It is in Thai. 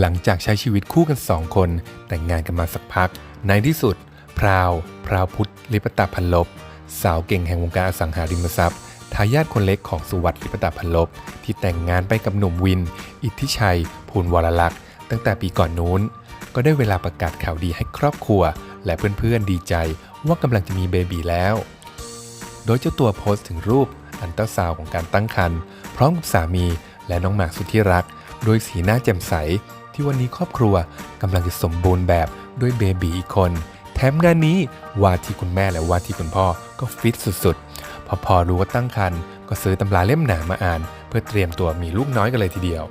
หลังจากใช้ชีวิตคู่กันสองคน แต่งงานกันมาสักพัก ในที่สุด พราว พราวพุทธลิปตาพันลบ สาวเก่งแห่งวงการอสังหาริมทรัพย์ทายาทคนเล็กของสุวัสดิ์ลิปตาพันลบ ที่แต่งงานไปกับหนุ่มวิน อิทธิชัย ภูลวรลักษณ์ตั้งแต่ปีก่อนนู้น ก็ได้เวลาประกาศข่าวดีให้ครอบครัว และเพื่อนๆดีใจว่ากำลังจะมีเบบีแล้ว โดยเจ้าตัวโพสต์ถึงรูปอันเตอร์ซาวของการตั้งครรภ์พร้อมกับสามีและน้องหมากสุดที่รัก โดยสีหน้าแจ่มใส ที่วันนี้ครอบครัวกำลังจะสมบูรณ์แบบด้วยเบบีอีกคน แถมงานนี้ว่าที่คุณแม่และว่าที่คุณพ่อก็ฟิตสุดๆ พอพอรู้ว่าตั้งครรภ์ก็ซื้อตำราเล่มหนามาอ่าน เพื่อเตรียมตัวมีลูกน้อยกันเลยทีเดียว